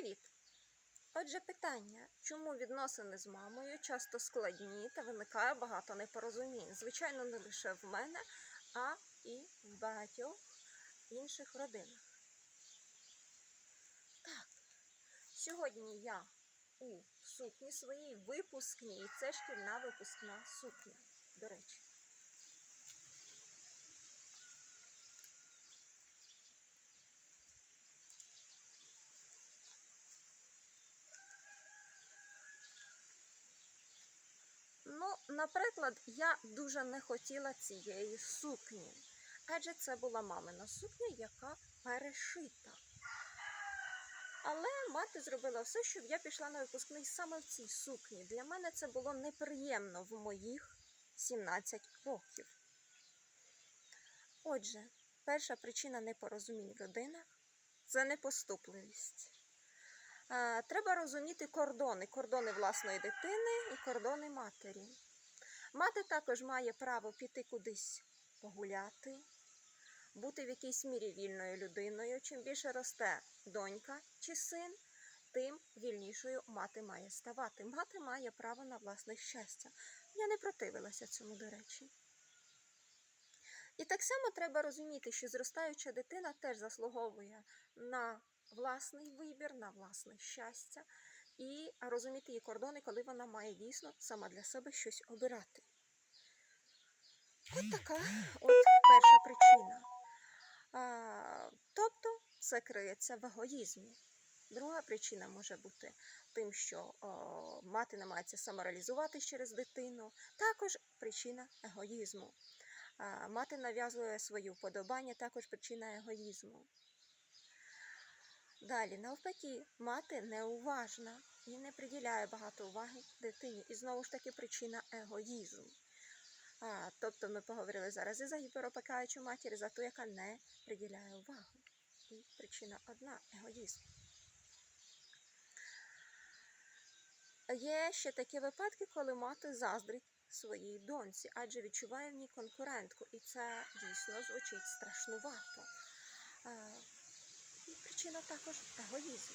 Привіт! Отже, питання, чому відносини з мамою часто складні та виникає багато непорозумінь? Звичайно, не лише в мене, а і в багатьох інших родинах. Так, сьогодні я у сукні своїй випускній. Це шкільна випускна сукня, до речі. Ну, наприклад, я дуже не хотіла цієї сукні, адже це була мамина сукня, яка перешита. Але мати зробила все, щоб я пішла на випускний саме в цій сукні. Для мене це було неприємно в моїх 17 років. Отже, перша причина непорозумінь в родинах це непоступливість. Треба розуміти кордони, кордони власної дитини і кордони матері. Мати також має право піти кудись погуляти, бути в якійсь мірі вільною людиною. Чим більше росте донька чи син, тим вільнішою мати має ставати. Мати має право на власне щастя. Я не противилася цьому, до речі. І так само треба розуміти, що зростаюча дитина теж заслуговує на власний вибір, на власне щастя і розуміти її кордони, коли вона має дійсно сама для себе щось обирати. От така от перша причина. А, тобто це криється в егоїзмі. Друга причина може бути тим, що о, мати намагається самореалізуватись через дитину. Також причина егоїзму. А, Мати нав'язує свої вподобання, також причина егоїзму. Далі, навпаки, мати неуважна і не приділяє багато уваги дитині. І знову ж таки причина егоїзму. А, тобто ми поговорили зараз і за гіперопекаючу матір, і за ту, яка не приділяє увагу. І причина одна егоїзм. Є ще такі випадки, коли мати заздрить своїй доньці, адже відчуває в ній конкурентку, і це дійсно звучить страшнувато. Причина також егоїзм.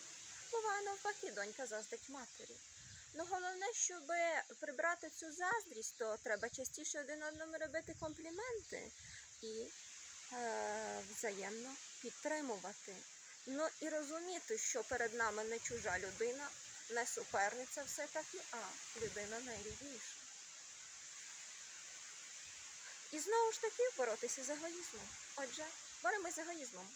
Буває навпаки, донька заздрить матері. Ну головне, щоб прибрати цю заздрість, то треба частіше один одному робити компліменти і е, взаємно підтримувати. Ну і розуміти, що перед нами не чужа людина, не суперниця все-таки, а людина найрідніша. І знову ж таки боротися з егоїзмом. Отже, боремось з егоїзмом.